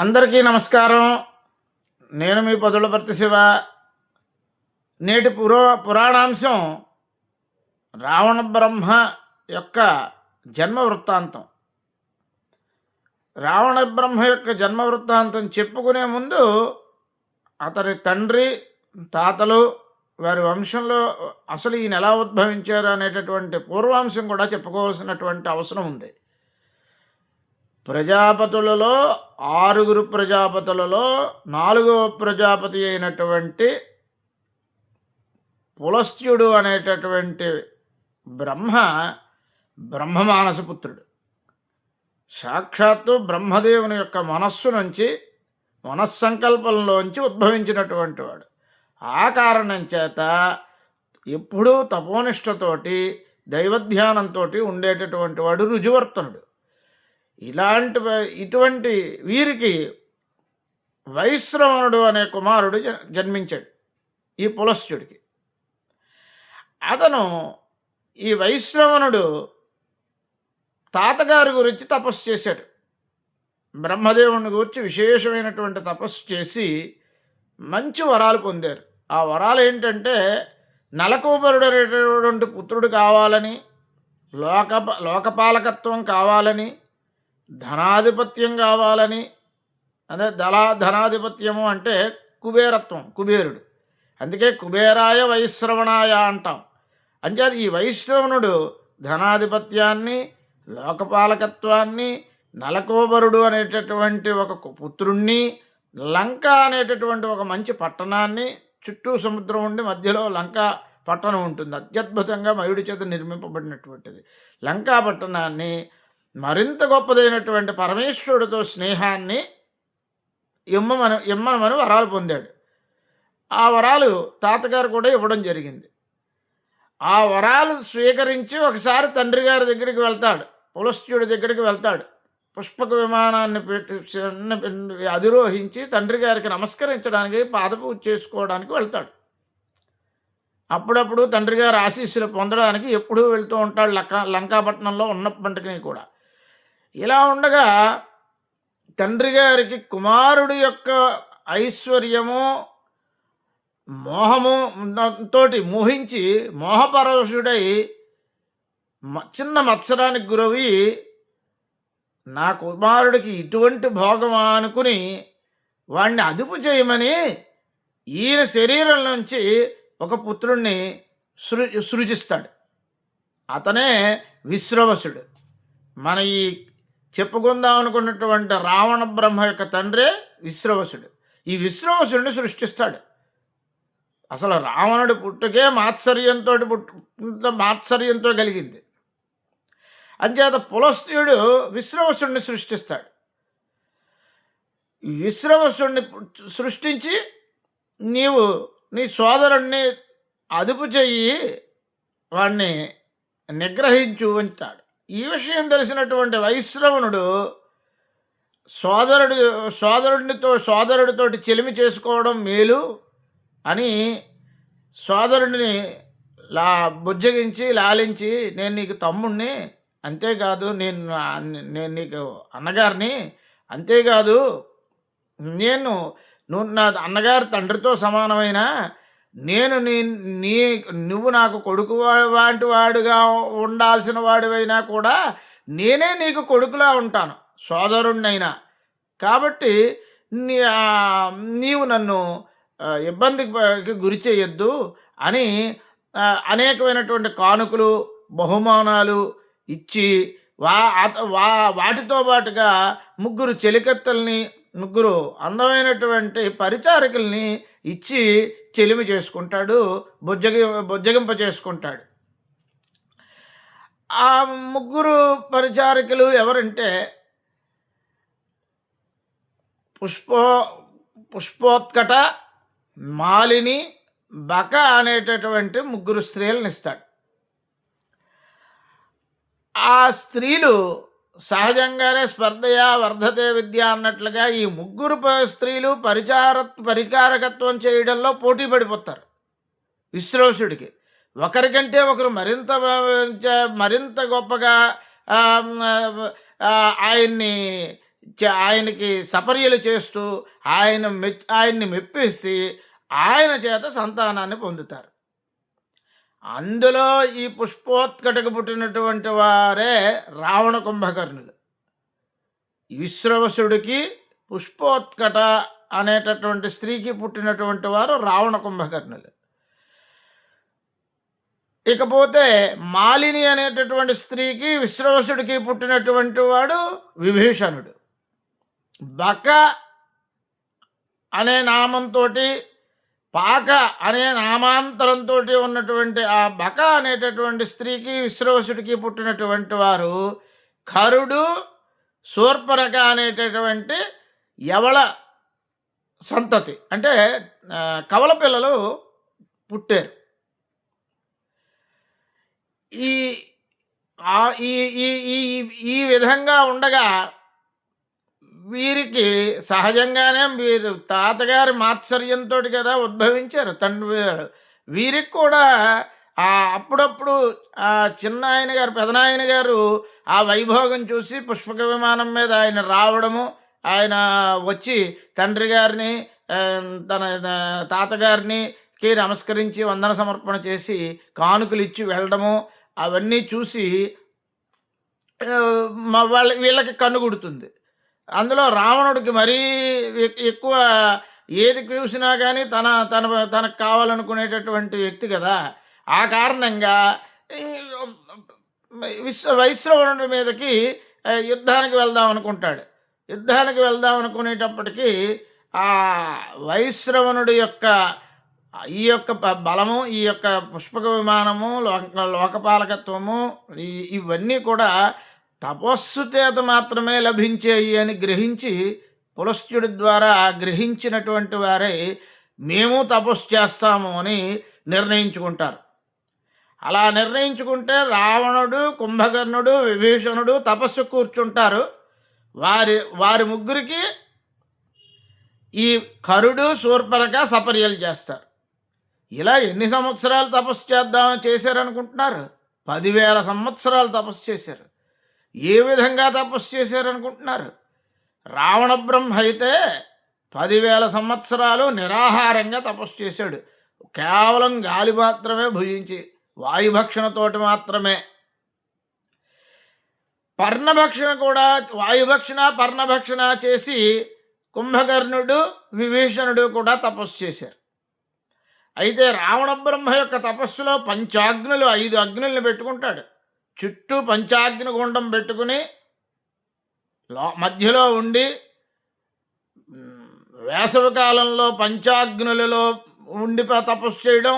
అందరికీ నమస్కారం. నేను మీ పదులపర్తి శివ. నేటి పురో పురాణాంశం రావణ బ్రహ్మ యొక్క జన్మ వృత్తాంతం. రావణ బ్రహ్మ యొక్క జన్మ వృత్తాంతం చెప్పుకునే ముందు అతని తండ్రి తాతలు వారి వంశంలో అసలు ఈయన ఎలా ఉద్భవించారు అనేటటువంటి పూర్వాంశం కూడా చెప్పుకోవాల్సినటువంటి అవసరం ఉంది. ప్రజాపతులలో ఆరుగురు ప్రజాపతులలో నాలుగవ ప్రజాపతి అయినటువంటి పులస్త్యుడు అనేటటువంటి బ్రహ్మ బ్రహ్మమానసపుత్రుడు సాక్షాత్తు బ్రహ్మదేవుని యొక్క మనస్సు నుంచి మనస్సంకల్పంలోంచి ఉద్భవించినటువంటి వాడు. ఆ కారణం చేత ఎప్పుడూ తపోనిష్టతోటి దైవధ్యానంతో ఉండేటటువంటి వాడు రుజువర్తనుడు. ఇలాంటి ఇటువంటి వీరికి వైశ్రవణుడు అనే కుమారుడు జ- జన్మించాడు ఈ పులస్త్యుడికి. అతను ఈ వైశ్రవణుడు తాతగారి గురించి తపస్సు చేశాడు. బ్రహ్మదేవుని గురించి విశేషమైనటువంటి తపస్సు చేసి మంచి వరాలు పొందారు. ఆ వరాలు ఏంటంటే నలకూపరుడు అనేటటువంటి పుత్రుడు కావాలని లోక లోకపాలకత్వం కావాలని ధనాధిపత్యం కావాలని అదే దళా ధనాధిపత్యము అంటే కుబేరత్వం కుబేరుడు. అందుకే కుబేరాయ వైశ్రవణాయ అంటాం. అంచేది ఈ వైశ్రవణుడు ధనాధిపత్యాన్ని లోకపాలకత్వాన్ని నలకోబరుడు అనేటటువంటి ఒక పుత్రుణ్ణి లంక అనేటటువంటి ఒక మంచి పట్టణాన్ని చుట్టూ సముద్రం ఉండి మధ్యలో లంక పట్టణం ఉంటుంది. అత్యద్భుతంగా మయుడి చేత నిర్మింపబడినటువంటిది. లంకా పట్టణాన్ని మరింత గొప్పదైనటువంటి పరమేశ్వరుడితో స్నేహాన్ని ఇమ్మమను ఇమ్మనమని వరాలు పొందాడు. ఆ వరాలు తాతగారు కూడా ఇవ్వడం జరిగింది. ఆ వరాలు స్వీకరించి ఒకసారి తండ్రి గారి దగ్గరికి వెళ్తాడు. పులస్త్యుడి దగ్గరికి వెళ్తాడు. పుష్పక విమానాన్ని పెట్టి చిన్న- అధిరోహించి తండ్రి గారికి నమస్కరించడానికి పాదపూజ చేసుకోవడానికి వెళ్తాడు. అప్పుడప్పుడు తండ్రి గారి ఆశీస్సులు పొందడానికి ఎప్పుడూ వెళ్తూ ఉంటాడు లంకా లంకాపట్నంలో ఉన్నప్పటికీ కూడా. ఇలా ఉండగా తండ్రి గారికి కుమారుడి యొక్క ఐశ్వర్యము మోహము తోటి మోహించి మోహపరవశుడై మ- చిన్న మత్సరానికి గురవి నా కుమారుడికి ఇటువంటి భోగమా అనుకుని వాణ్ణి అదుపు చేయమని ఈయన శరీరం నుంచి ఒక పుత్రుణ్ణి సృ సృజిస్తాడు. అతనే విశ్రవసుడు మన ఈ చెప్పుకుందాం అనుకున్నటువంటి రావణ బ్రహ్మ యొక్క తండ్రే విశ్రవసుడు. ఈ విశ్రవసుడిని సృష్టిస్తాడు. అసలు రావణుడు పుట్టుకే మాత్సర్యంతో పుట్టు మాత్సర్యంతో కలిగింది. అంచేత పులస్త్యుడు విశ్రవసుడిని సృష్టిస్తాడు. విశ్రవసుడిని సృష్టించి నీవు నీ సోదరుణ్ణి అదుపు చెయ్యి వాణ్ణి నిగ్రహించు అంటాడు. ఈ విషయం తెలిసినటువంటి వైశ్రవణుడు సోదరుడు సోదరుడితో సోదరుడితోటి చెలిమి చేసుకోవడం మేలు అని సోదరుడిని లా బుజ్జగించి లాలించి నేను నీకు తమ్ముణ్ణి అంతేకాదు నేను నేను నీకు అన్నగారిని అంతేకాదు నేను నువ్వు నా అన్నగారి తండ్రితో సమానమైన నేను నీ నీ నువ్వు నాకు కొడుకు వంటి వాడుగా ఉండాల్సిన వాడివైనా కూడా నేనే నీకు కొడుకులా ఉంటాను సోదరుణ్ణైనా. కాబట్టి నీ నీవు నన్ను ఇబ్బందికి గురి చేయొద్దు అని అనేకమైనటువంటి కానుకలు బహుమానాలు ఇచ్చి వా అత- వా వాటితో పాటుగా ముగ్గురు చెలికత్తల్ని ముగ్గురు అందమైనటువంటి పరిచారకుల్ని ఇచ్చి చెలిమి చేసుకుంటాడు బుజ్జగి బుజ్జగింప చేసుకుంటాడు. ఆ ముగ్గురు పరిచారకులు ఎవరంటే పుష్పో పుష్పోత్కట మాలిని బక అనేటటువంటి ముగ్గురు స్త్రీలను ఇస్తాడు. ఆ స్త్రీలు సహజంగానే స్పర్ధయా వర్ధతే విద్య అన్నట్లుగా ఈ ముగ్గురు స్త్రీలు పరిచార పరికారకత్వం చేయడంలో పోటీ పడిపోతారు. విశ్రోషుడికి. ఒకరికంటే ఒకరు మరింత మరింత గొప్పగా ఆయన్ని ఆయనకి సపర్యలు చేస్తూ ఆయన మె ఆయన్ని మెప్పిసి ఆయన చేత సంతానాన్ని పొందుతారు. అందులో ఈ పుష్పోత్కటకు పుట్టినటువంటి వారే రావణ కుంభకర్ణులు. విశ్రవసుడికి పుష్పోత్కట అనేటటువంటి స్త్రీకి పుట్టినటువంటి వారు రావణ కుంభకర్ణులు. ఇకపోతే మాలిని అనేటటువంటి స్త్రీకి విశ్రవసుడికి పుట్టినటువంటి వాడు విభీషణుడు. బక అనే నామంతో పాక అనే నామాంతరంతో ఉన్నటువంటి ఆ బక అనేటటువంటి స్త్రీకి విశ్రవసుడికి పుట్టినటువంటి వారు కరుడు శూర్పణక అనేటటువంటి యవళ సంతతి. అంటే కవల పిల్లలు పుట్టారు. ఈ ఈ ఈ ఈ ఈ విధంగా ఉండగా వీరికి సహజంగానే వీరు తాతగారి మాత్సర్యంతో కదా ఉద్భవించారు. తండ్రి వీరికి కూడా ఆ అప్పుడప్పుడు ఆ చిన్న ఆయన గారు పెదనాయన గారు ఆ వైభోగం చూసి పుష్పక విమానం మీద ఆయన రావడము ఆయన వచ్చి తండ్రి గారిని తన తాతగారిని కి నమస్కరించి వందన సమర్పణ చేసి కానుకలు ఇచ్చి వెళ్ళడము అవన్నీ చూసి మా వాళ్ళ వీళ్ళకి కన్నుగుడుతుంది అందులో రావణుడికి మరీ ఎక్కువ ఏది చూసినా కానీ తన తన తనకు కావాలనుకునేటటువంటి వ్యక్తి కదా. ఆ కారణంగా విశ్వ వైశ్రవణుడి మీదకి యుద్ధానికి వెళ్దాం అనుకుంటాడు. యుద్ధానికి వెళ్దాం అనుకునేటప్పటికీ ఆ వైశ్రవణుడి యొక్క ఈ యొక్క బలము ఈ యొక్క పుష్పక విమానము లోక లోకపాలకత్వము ఇవన్నీ కూడా తపస్సు చేత మాత్రమే లభించేయి అని గ్రహించి పులస్త్యుడి ద్వారా గ్రహించినటువంటి వారే మేము తపస్సు చేస్తాము అని నిర్ణయించుకుంటారు. అలా నిర్ణయించుకుంటే రావణుడు కుంభకర్ణుడు విభీషణుడు తపస్సు కూర్చుంటారు. వారి వారి ముగ్గురికి ఈ కరుడు శూర్పరక సపర్యలు చేస్తారు. ఇలా ఎన్ని సంవత్సరాలు తపస్సు చేద్దామని చేశారనుకుంటున్నారు? పదివేల సంవత్సరాలు తపస్సు చేశారు. ఏ విధంగా తపస్సు చేశారనుకుంటున్నారు? రావణ బ్రహ్మ అయితే పదివేల సంవత్సరాలు నిరాహారంగా తపస్సు చేశాడు. కేవలం గాలి మాత్రమే భుజించి వాయుభక్షణతోటి మాత్రమే. పర్ణభక్షణ కూడా వాయుభక్షణ పర్ణభక్షణ చేసి కుంభకర్ణుడు విభీషణుడు కూడా తపస్సు చేశారు. అయితే రావణ బ్రహ్మ యొక్క తపస్సులో పంచాగ్నులు ఐదు అగ్నుల్ని పెట్టుకుంటాడు. చుట్టూ పంచాగ్ని గుండం పెట్టుకుని లో మధ్యలో ఉండి మ్, వేసవి కాలంలో పంచాగ్నులలో ఉండి తపస్సు చేయడం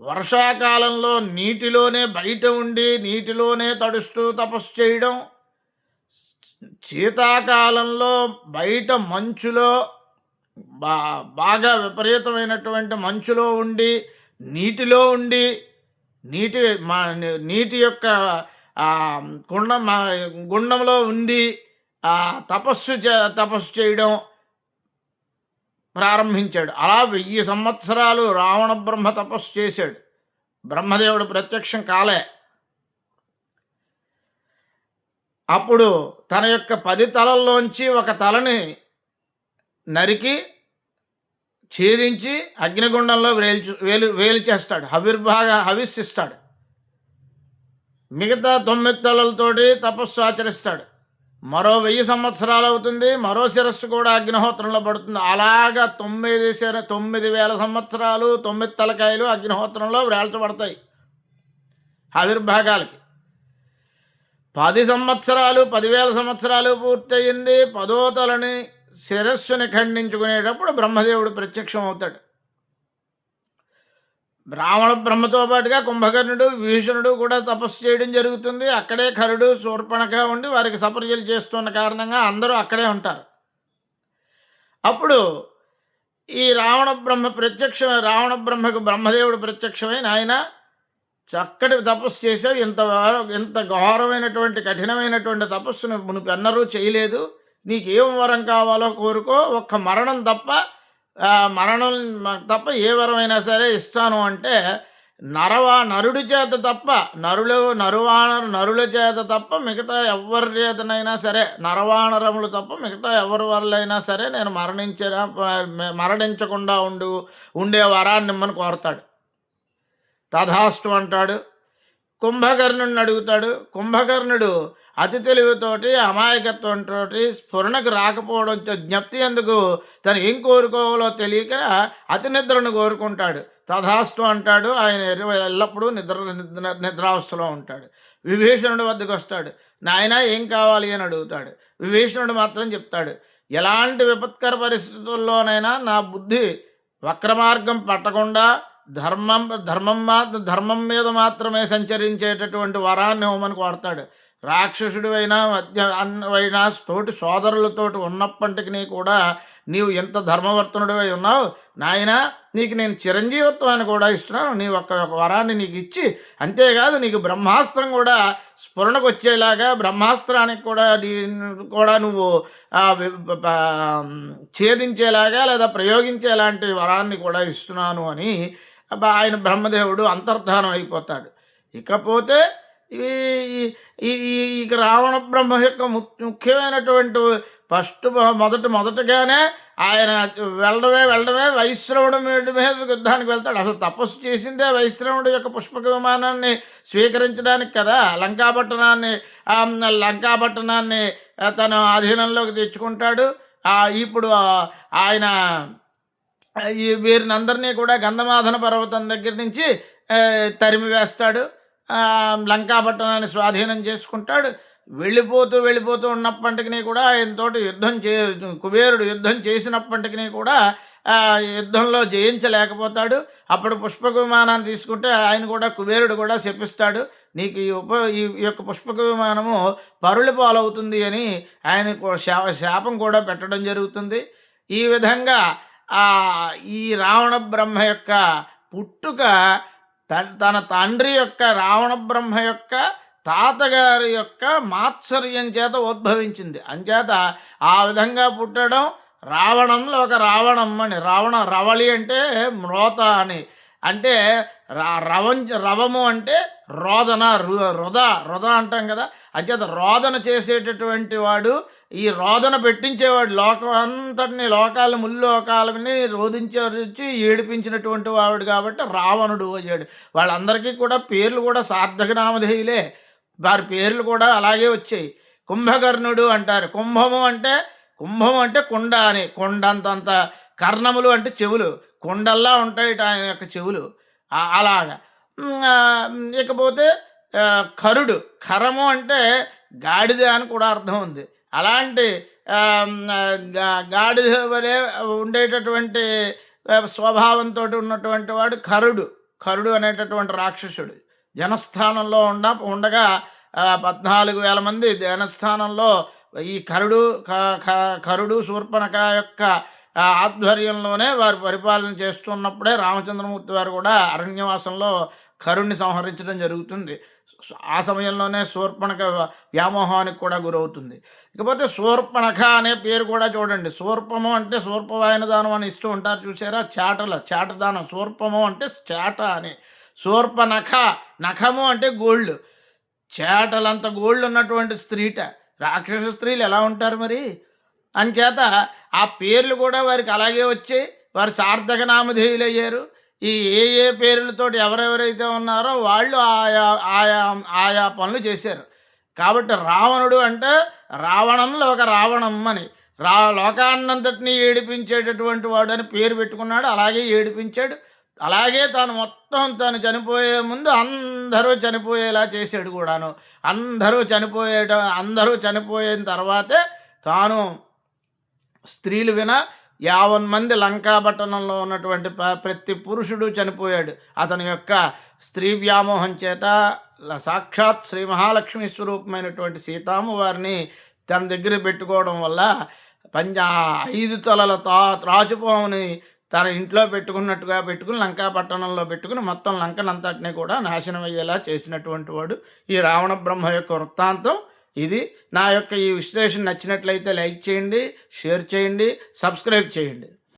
వర్షాకాలంలో నీటిలోనే బయట ఉండి నీటిలోనే తడుస్తూ తపస్సు చేయడం శీతాకాలంలో బయట మంచులో బా బాగా విపరీతమైనటువంటి మంచులో ఉండి నీటిలో ఉండి నీటి మా నీటి యొక్క గుండం మా గుండంలో ఉండి తపస్సు చే- తపస్సు చేయడం ప్రారంభించాడు. అలా వెయ్యి సంవత్సరాలు రావణ బ్రహ్మ తపస్సు చేశాడు. బ్రహ్మదేవుడు ప్రత్యక్షం కాలే. అప్పుడు తన యొక్క పది తలల్లోంచి ఒక తలని నరికి ఛేదించి అగ్నిగుండంలో వేల్చు వేలు వేలు చేస్తాడు. హవిర్భాగ హవిస్సిస్తాడు మిగతా తొమ్మిది తలలతోటి తపస్సు ఆచరిస్తాడు. మరో వెయ్యి సంవత్సరాలు అవుతుంది మరో శిరస్సు కూడా అగ్నిహోత్రంలో పడుతుంది. అలాగా తొమ్మిది శర తొమ్మిది వేల సంవత్సరాలు తొమ్మిది తలకాయలు అగ్నిహోత్రంలో వేల్చబడతాయి. ఆవిర్భాగాలకి పది సంవత్సరాలు పదివేల సంవత్సరాలు పూర్తయింది. పదో తలని శిరస్సుని ఖండించుకునేటప్పుడు బ్రహ్మదేవుడు ప్రత్యక్షం అవుతాడు బ్రాహ్మణ బ్రహ్మతో పాటుగా కుంభకర్ణుడు భీషణుడు కూడా తపస్సు చేయడం జరుగుతుంది. అక్కడే కరుడు శూర్పణగా ఉండి వారికి సపర్యలు చేస్తున్న కారణంగా అందరూ అక్కడే ఉంటారు. అప్పుడు ఈ రావణ బ్రహ్మ ప్రత్యక్ష రావణ బ్రహ్మకు బ్రహ్మదేవుడు ప్రత్యక్షమైన ఆయన చక్కటి తపస్సు చేసావు ఇంత ఇంత ఘోరమైనటువంటి కఠినమైనటువంటి తపస్సును నువ్వు ఎన్నరూ చేయలేదు. నీకు ఏం వరం కావాలో కోరుకో. ఒక్క మరణం తప్ప మరణం తప్ప ఏ వరమైనా సరే ఇస్తాను అంటే నరవా నరుడి చేత తప్ప నరులు నరువాణ నరుల చేత తప్ప మిగతా ఎవరి చేతనైనా సరే నరవాణరములు తప్ప మిగతా ఎవరి వల్లైనా సరే నేను మరణించ మరణించకుండా ఉండు ఉండే వరాన్ని ఇమ్మని కోరతాడు. తథాస్తు అంటాడు. కుంభకర్ణుడిని అడుగుతాడు. కుంభకర్ణుడు అతి తెలివితోటి అమాయకత్వంతో స్ఫురణకు రాకపోవడంతో జ్ఞప్తి ఎందుకు? తను ఏం కోరుకోవాలో తెలియక అతి నిద్రను కోరుకుంటాడు. తథాస్తు అంటాడు. ఆయన ఎల్లప్పుడూ నిద్ర నిద్ర నిద్రావస్థలో ఉంటాడు. విభీషణుడి వద్దకు వస్తాడు. నాయన ఏం కావాలి? అని అడుగుతాడు. విభీషణుడు మాత్రం చెప్తాడు. ఎలాంటి విపత్కర పరిస్థితుల్లోనైనా నా బుద్ధి వక్రమార్గం పట్టకుండా ధర్మం ధర్మం మా ధర్మం మీద మాత్రమే సంచరించేటటువంటి వరాన్ని హోమని కోరతాడు రాక్షసుడు అయినా మధ్య అన్నవైనా తోటి సోదరులతోటి ఉన్నప్పటికీ కూడా నీవు ఎంత ధర్మవర్తనుడివై ఉన్నావు నాయన నీకు నేను చిరంజీవత్వాన్ని కూడా ఇస్తున్నాను నీ ఒక్క ఒక వరాన్ని నీకు ఇచ్చి అంతేకాదు నీకు బ్రహ్మాస్త్రం కూడా స్ఫురణకు వచ్చేలాగా బ్రహ్మాస్త్రానికి కూడా కూడా నువ్వు ఛేదించేలాగా లేదా ప్రయోగించేలాంటి వరాన్ని కూడా ఇస్తున్నాను అని ఆయన బ్రహ్మదేవుడు అంతర్ధానం అయిపోతాడు. ఇకపోతే ఈ ఇక రావణ బ్రహ్మ యొక్క ముఖ్యమైనటువంటి ఫస్ట్ మొదటి మొదటగానే ఆయన వెళ్ళడమే వెళ్ళడమే వైశ్రవుడు మీద యుద్ధానికి వెళ్తాడు. అసలు తపస్సు చేసిందే వైశ్రవుడు యొక్క పుష్పక విమానాన్ని స్వీకరించడానికి కదా. లంకాపట్టణాన్ని లంకాపట్టణాన్ని తన అధీనంలోకి తెచ్చుకుంటాడు. ఇప్పుడు ఆయన ఈ వీరినందరినీ కూడా గంధమాధన పర్వతం దగ్గర నుంచి తరిమి వేస్తాడు. లంకాపట్టణాన్ని స్వాధీనం చేసుకుంటాడు. వెళ్ళిపోతూ వెళ్ళిపోతూ ఉన్నప్పటికీ కూడా ఆయనతోటి యుద్ధం చే కుబేరుడు యుద్ధం చేసినప్పటికీ కూడా యుద్ధంలో జయించలేకపోతాడు. అప్పుడు పుష్పక విమానాన్ని తీసుకుంటే ఆయన కూడా కుబేరుడు కూడా చెప్పిస్తాడు నీకు ఈ ఉప ఈ యొక్క పుష్పక విమానము పరుల పాలవుతుంది అని ఆయన శాపం కూడా పెట్టడం జరుగుతుంది. ఈ విధంగా ఈ రావణ బ్రహ్మ యొక్క పుట్టుక తన తండ్రి యొక్క రావణ బ్రహ్మ యొక్క తాతగారి యొక్క మాత్సర్యం చేత ఉద్భవించింది. అంచేత ఆ విధంగా పుట్టడం రావణంలో ఒక రావణం అని రావణ రవళి అంటే మ్రోత అని. అంటే రవం రవము అంటే రోదన రుద రుద అంటాం కదా. అంచేత రోదన చేసేటటువంటి వాడు ఈ రోదన పెట్టించేవాడు లోకం అంతటిని లోకాలు ముల్లోకాలని రోధించి ఏడిపించినటువంటి వాడు కాబట్టి రావణుడు అయ్యాడు. వాళ్ళందరికీ కూడా పేర్లు కూడా సార్థక నామధేయులే వారి పేర్లు కూడా అలాగే వచ్చాయి. కుంభకర్ణుడు అంటారు. కుంభము అంటే కుంభం అంటే కుండ అని. కొండంతంత కర్ణములు అంటే చెవులు. కొండల్లా ఉంటాయి ఆయన యొక్క చెవులు. అలాగా. ఇకపోతే కరుడు కరము అంటే గాడిద అని కూడా అర్థం ఉంది. అలాంటి గాడిద వలె ఉండేటటువంటి స్వభావంతో ఉన్నటువంటి వాడు కరుడు కరుడు అనేటటువంటి రాక్షసుడు. జనస్థానంలో ఉండ ఉండగా పద్నాలుగు వేల మంది జనస్థానంలో ఈ కరుడు కరుడు శూర్పణక యొక్క ఆధ్వర్యంలోనే వారు పరిపాలన చేస్తున్నప్పుడే రామచంద్రమూర్తి వారు కూడా అరణ్యవాసంలో కరుణ్ణి సంహరించడం జరుగుతుంది. ఆ సమయంలోనే శూర్పణక వ్యామోహానికి కూడా గురవుతుంది. ఇకపోతే శూర్పణఖ అనే పేరు కూడా చూడండి. శూర్పము అంటే శూర్పవాయన దానం అని ఇస్తూ ఉంటారు చూసారా? చాటల చాటదానం శూర్పము అంటే చాట అని. శూర్పనఖ నఖము అంటే గోల్డ్ చేటలంత గోల్డ్ ఉన్నటువంటి స్త్రీట. రాక్షస స్త్రీలు ఎలా ఉంటారు మరి? అంచేత ఆ పేర్లు కూడా వారికి అలాగే వచ్చాయి వారు సార్థక నామధేయులు అయ్యారు ఈ ఏ ఏ పేర్లతో ఎవరెవరైతే ఉన్నారో వాళ్ళు ఆయా ఆయా ఆయా పనులు చేశారు. కాబట్టి రావణుడు అంటే రావణంలో ఒక రావణం అని. రా లోకాన్నంతటిని ఏడిపించేటటువంటి వాడు అని పేరు పెట్టుకున్నాడు అలాగే ఏడిపించాడు. అలాగే తాను మొత్తం తను చనిపోయే ముందు అందరూ చనిపోయేలా చేశాడు కూడాను. అందరూ చనిపోయేట అందరూ చనిపోయిన తర్వాతే తాను స్త్రీలు విన యావన్ మంది లంకాపట్టణంలో ఉన్నటువంటి ప్రతి పురుషుడు చనిపోయాడు. అతని యొక్క స్త్రీ వ్యామోహం చేత సాక్షాత్ శ్రీ మహాలక్ష్మి స్వరూపమైనటువంటి సీతాము వారిని తన దగ్గర పెట్టుకోవడం వల్ల పంజా ఐదు తలల తా త్రాచుపోమని తన ఇంట్లో పెట్టుకున్నట్టుగా పెట్టుకుని లంకా పట్టణంలో పెట్టుకుని మొత్తం లంకనంతటిని కూడా నాశనం అయ్యేలా చేసినటువంటి వాడు ఈ రావణ బ్రహ్మ యొక్క వృత్తాంతం. ఇది నా యొక్క ఈ విశ్లేషణ నచ్చినట్లయితే లైక్ చేయండి షేర్ చేయండి సబ్స్క్రైబ్ చేయండి.